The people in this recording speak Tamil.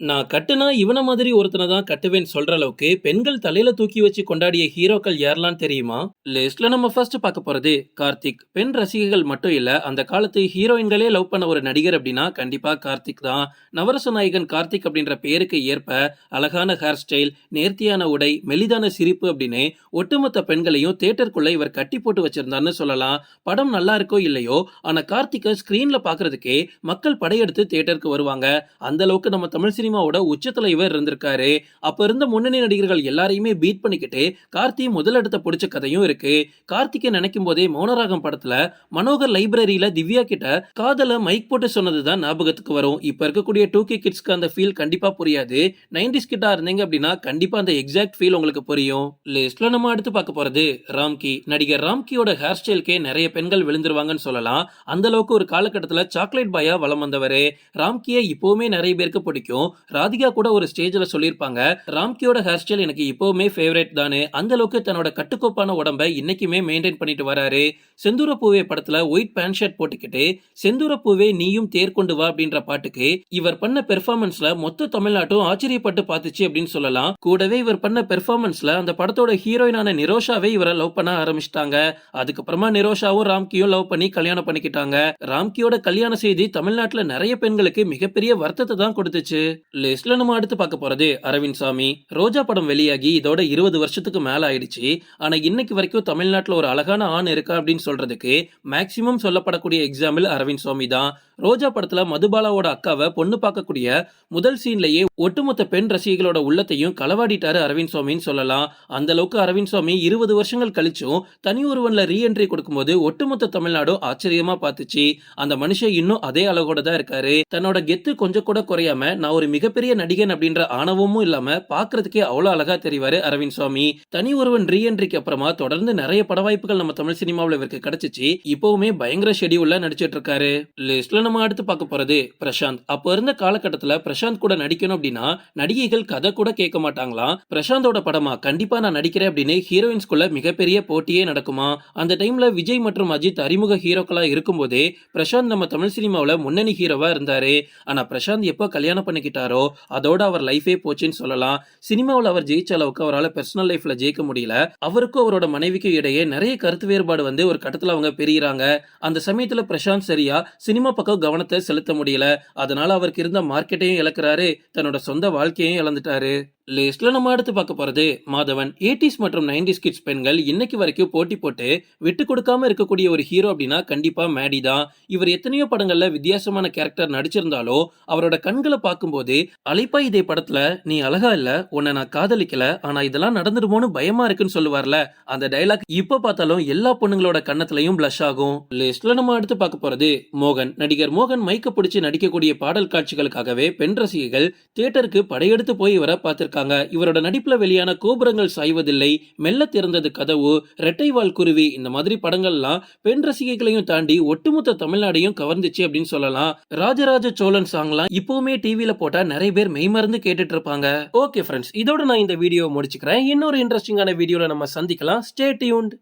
நான் கட்டுனா இவன மாதிரி ஒருத்தனை தான் கட்டுவேன்னு சொல்ற அளவுக்கு பெண்கள் தலையில தூக்கி வச்சு கொண்டாடிய ஹீரோக்கள் யாரெல்லாம் தெரியுமா? லிஸ்ட்ல நம்ம ஃபர்ஸ்ட் பார்க்க போறது கார்த்திக். பெண் ரசிகைகள் மட்டும் இல்ல அந்த காலத்து ஹீரோயின்களே லவ் பண்ண ஒரு நடிகர் அப்படின்னா கண்டிப்பா கார்த்திக் தான். நவரச நாயகன் கார்த்திக் அப்படின்ற பேருக்கு ஏற்ப அழகான ஹேர் ஸ்டைல் நேர்த்தியான உடை மெலிதான சிரிப்பு அப்படின்னு ஒட்டுமொத்த பெண்களையும் தேட்டருக்குள்ள இவர் கட்டி போட்டு வச்சிருந்தான்னு சொல்லலாம். படம் நல்லா இருக்கோ இல்லையோ ஆனா கார்த்திகை ஸ்கிரீன்ல பாக்குறதுக்கே மக்கள் படையெடுத்து தேட்டருக்கு வருவாங்க. அந்த அளவுக்கு நம்ம தமிழ் சினிமாவோட உச்சத்துல இவர் இருந்திருக்காரு. அப்ப இருந்த முன்னணி நடிகர்கள் எல்லாரையுமே பீட் பண்ணிக்கிட்டு கார்த்தி முதலிடத்தை பிடிச்ச கதையும் இருக்கு. கார்த்திகை நினைக்கும் போதே மௌனராகம் படத்துல மனோகர் லைப்ரரியில திவ்யா கிட்ட காதல மைக் போட்டு சொன்னதுதான் ஞாபகத்துக்கு வரும். இப்ப இருக்கக்கூடிய டூ கே கிட்ஸ்க்கு அந்த ஃபீல் கண்டிப்பா புரியாது. நைன்டிஸ் கிட்டா இருந்தீங்க அப்படின்னா கண்டிப்பா அந்த எக்ஸாக்ட் ஃபீல் உங்களுக்கு புரியும். லிஸ்ட்ல நம்ம அடுத்து பார்க்க போறது ராம்கி. நடிகர் ராம்கியோட ஹேர் ஸ்டைல்க்கே நிறைய பெண்கள் விழுந்துருவாங்கன்னு சொல்லலாம். அந்த அளவுக்கு ஒரு காலகட்டத்தில் சாக்லேட் பாயா வளம் வந்தவர். ராம்கியை இப்போவுமே நிறைய பேருக்கு பிடிக்கும். ராதிகா கூட ஒரு ஸ்டேஜ்ல சொல்லியிருப்பாங்க ராம்கியோட ஹேர் ஸ்டைல் எனக்கு இப்பவுமே ஃபேவரேட் தானே. அந்த அளவுக்கு தன்னோட கட்டுக்கோப்பான உடம்பை இன்னைக்குமே மெயின்டைன் பண்ணிட்டு வராரு. செந்தூர பூவே படத்துல ஒயிட் பேண்ட் ஷர்ட் போட்டுக்கிட்டு செந்தூர பூவே நீயும் தேர் கொண்டு வா அப்படின்ற பாட்டுக்கு இவர் பண்ண பெர்ஃபார்மன்ஸ்ல மொத்த தமிழ்நாட்டும் ஆச்சரியப்பட்டு பார்த்துச்சு அப்படின்னு சொல்லலாம். கூடவே இவர் பண்ண பெர்ஃபார்மன்ஸ்ல அந்த படத்தோட ஹீரோயினான நிரோஷாவே இவரை லவ் பண்ண ஆரம்பிச்சிட்டாங்க. அதுக்கப்புறமா நிரோஷாவும் ராம்கியும் லவ் பண்ணி கல்யாணம் பண்ணிக்கிட்டாங்க. ராம்கியோட கல்யாண செய்தி தமிழ்நாட்டுல நிறைய பெண்களுக்கு மிகப்பெரிய வருத்தத்தை தான் கொடுத்துச்சு. லிஸ்ட்ல நம்ம அடுத்து பார்க்க போறது அரவிந்த் சாமி. ரோஜா படம் வெளியாகி இதோட இருபது வருஷத்துக்கு மேல ஆயிடுச்சு. ஆனா இன்னைக்கு வரைக்கும் தமிழ்நாட்டில் ஒரு அழகான ஆண் இருக்கா அப்படின்னு சொல்றதுக்கு மேக்சிமம் சொல்லப்படக்கூடிய எக்ஸாம்பிள் அரவிந்த் சாமி தான். ரோஜா படத்துல மதுபாலாவோட அக்காவை பொண்ணு பார்க்கக்கூடிய முதல் சீன்லயே ஒட்டுமொத்த பெண் ரசிகர்களோட உள்ளத்தையும் களவாடிட்டாரு அரவிந்த் சுவாமின்னு சொல்லலாம். அந்த அளவுக்கு அரவிந்த் சுவாமி இருபது வருஷங்கள் கழிச்சும் தனி ஒருவன்ல ரீஎன்ட்ரி கொடுக்கும்போது ஒட்டுமொத்த தமிழ்நாடும் ஆச்சரியமா பார்த்துச்சு. அந்த மனுஷன் இன்னும் அதே அழகோட தான் இருக்காரு. தன்னோட கெத்து கொஞ்சம் கூட குறையாம நான் ஒரு மிகப்பெரிய நடிகன் அப்படின்ற ஆணவமும் இல்லாம பாக்குறதுக்கே அவ்வளவு அழகா தெரிவாரு அரவிந்த் சுவாமி. தனி ஒருவன் ரீஎன்ட்ரிக்கு அப்புறமா தொடர்ந்து நிறைய பட வாய்ப்புகள் நம்ம தமிழ் சினிமாவில் இவருக்கு கிடைச்சிச்சு. இப்பவுமே பயங்கர ஷெடியூல்ல நடிச்சிட்டு இருக்காரு. லிஸ்ட்ல நம்ம அடுத்து பார்க்க போகிறது பிரசாந்த். அப்போ இருந்த காலகட்டத்தில் பிரசாந்த் கூட நடிக்கணும் அப்படின்னா நடிகைகள் கதை கூட கேட்க மாட்டாங்களாம் பிரசாந்தோட படமா? கண்டிப்பாக நான் நடிக்கிறேன் அப்படின்னு ஹீரோயின்ஸ்குள்ள மிகப்பெரிய போட்டியே நடக்குமா? அந்த டைமில் விஜய் மற்றும் அஜித் அறிமுக ஹீரோக்களாக இருக்கும்போதே பிரசாந்த் நம்ம தமிழ் சினிமாவில் முன்னணி ஹீரோவாக இருந்தார். ஆனால் பிரசாந்த் எப்போ கல்யாணம் பண்ணிக்கிட்டாரோ அதோட அவர் லைஃபே போச்சுன்னு சொல்லலாம். சினிமாவில் அவர் ஜெயிச்ச அளவுக்கு அவரால் பர்சனல் லைஃப்பில் ஜெயிக்க முடியல. அவருக்கும் அவரோட மனைவிக்கும் இடையே நிறைய கருத்து வேறுபாடு வந்து ஒரு கட்டத்தில் அவங்க பெரியறாங்க. அந்த சமயத்தில் பிரசாந்த் சரியா சினிமா பக்கம் கவனத்தை செலுத்த முடியல. அதனால அவருக்கு இருந்த மார்க்கெட்டையும் இழக்கிறாரு. தன்னோட சொந்த வாழ்க்கையையும் இழந்துட்டாரு. லிஸ்ட்ல நம்ம அடுத்து பார்க்க போறது மாதவன் எயிட்டிஸ் மற்றும் நைன்டிஸ் கிட்ஸ் பெண்கள் இன்னைக்கு வரைக்கும் போட்டி போட்டு விட்டு கொடுக்காம இருக்கக்கூடிய ஒரு ஹீரோ அப்படின்னா கண்டிப்பா மேடி தான். இவர் எத்தனையோ படங்கள்ல வித்தியாசமான கேரக்டர் நடிச்சிருந்தாலோ அவரோட கண்களை பார்க்கும்போது அலைப்பா இதே படத்துல நீ அழகா இல்ல உன்னை நான் காதலிக்கல ஆனா இதெல்லாம் நடந்துடுமோன்னு பயமா இருக்குன்னு சொல்லுவார்ல. அந்த டைலாக் இப்ப பார்த்தாலும் எல்லா பொண்ணுங்களோட கண்ணத்திலையும் பிளஷ் ஆகும். லிஸ்ட்ல நம்ம அடுத்து பார்க்க போறது மோகன். நடிகர் மோகன் மைக்க பிடிச்சி நடிக்கக்கூடிய பாடல் காட்சிகளுக்காகவே பெண் ரசிகைகள் தியேட்டருக்கு படையெடுத்து போய் இவரை பார்த்திருக்காங்க இவரோட நடிப்புல வெளியான கோபுரங்கள் சாய்வதில்லை. மெல்ல திறந்தது கதவு ரெட்டைவால் குருவி இந்த மாதிரி படங்கள்லாம் பெண் ரசிகைகளையும் தாண்டி ஒட்டுமொத்த தமிழ்நாடையும் கவர்ந்துச்சு அப்படின்னு சொல்லலாம். ராஜராஜ சோழன் சாங்லாம் இப்பவுமே டிவியில போட்டா நிறைய பேர் மெய்மறந்து கேட்டுட்டு இருப்பாங்க ஓகே ஃப்ரெண்ட்ஸ் இதோட நான் இந்த வீடியோ முடிச்சுக்கிறேன். இன்னொரு இன்ட்ரெஸ்டிங்கான வீடியோல நம்ம சந்திக்கலாம். Stay tuned